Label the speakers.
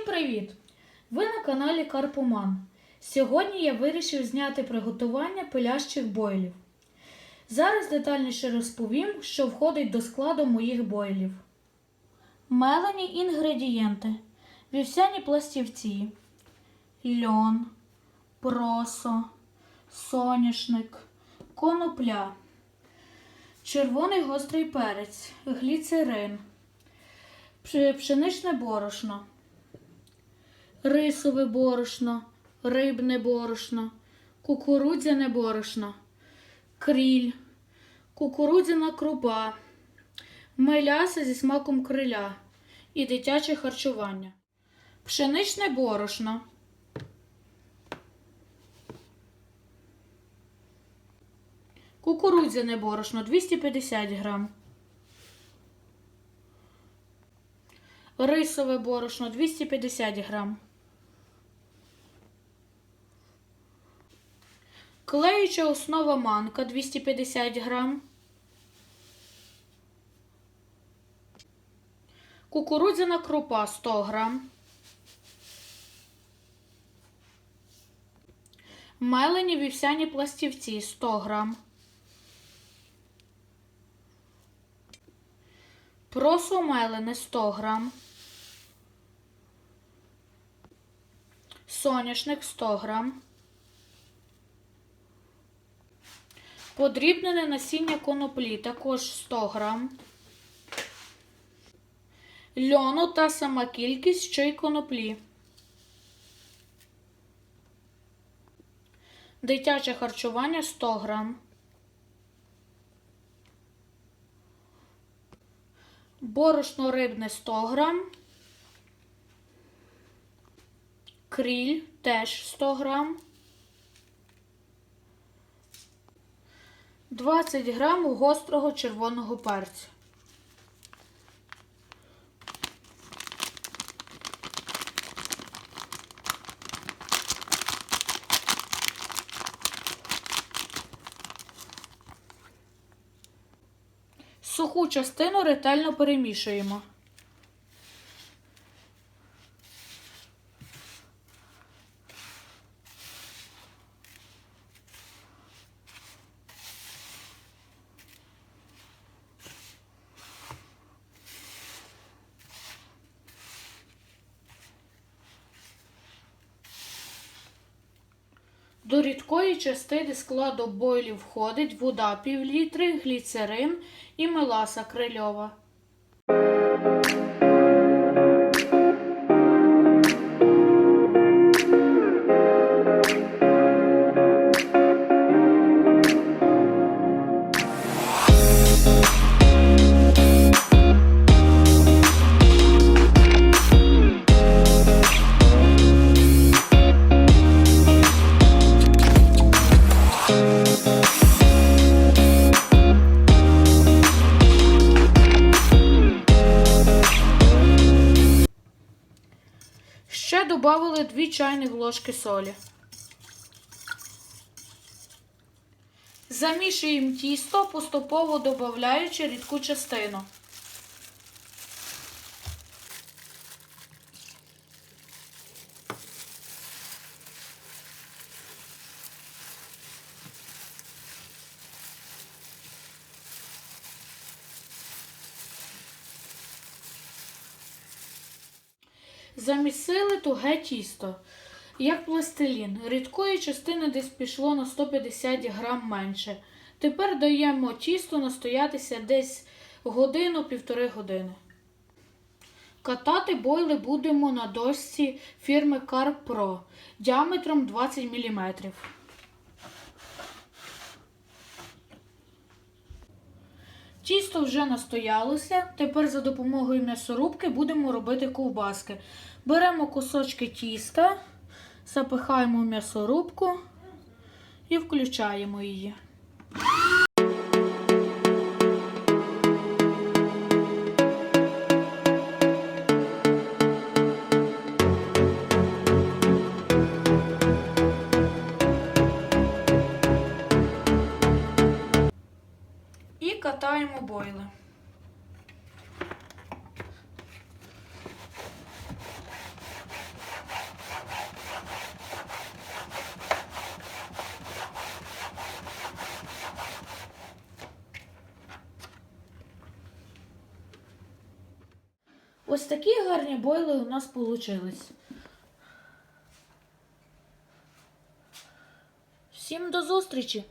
Speaker 1: Всім привіт! Ви на каналі Карпоман. Сьогодні я вирішив зняти приготування пилящих бойлів. Зараз детальніше розповім, що входить до складу моїх бойлів. Мелені інгредієнти: вівсяні пластівці, льон, просо, соняшник, конопля, червоний гострий перець, гліцерин, пшеничне борошно, рисове борошно, рибне борошно, кукурудзяне борошно, кріль, кукурудзяна крупа, меляса зі смаком криля і дитяче харчування. Пшеничне борошно. Кукурудзяне борошно 250 грам. Рисове борошно 250 грам. Клеюча основа манка 250 грам. Кукурудзяна крупа 100 грам. Мелені вівсяні пластівці 100 грам. Просо мелене 100 грам. Соняшник 100 грам. Подрібнене насіння коноплі також 100 грам. Льону та сама кількість, що й коноплі. Дитяче харчування 100 грам. Борошно рибне 100 грам. Кріль теж 100 грам. 20 грам гострого червоного перцю. Суху частину ретельно перемішуємо. До рідкої частини складу бойлів входить вода півлітри, гліцерин і меласа крильова. Ще додали 2 чайних ложки солі. Замішуємо тісто, поступово додаючи рідку частину. Замісили туге тісто, як пластилін. Рідкої частини десь пішло на 150 грам менше. Тепер даємо тісто настоятися десь годину-півтори години. Катати бойли будемо на дошці фірми Carp Pro діаметром 20 мм. Тісто вже настоялося. Тепер за допомогою м'ясорубки будемо робити ковбаски. Беремо кусочки тіста, запихаємо в м'ясорубку і включаємо її. Катаємо бойли. Ось такі гарні бойли у нас вийшли. Всім до зустрічі!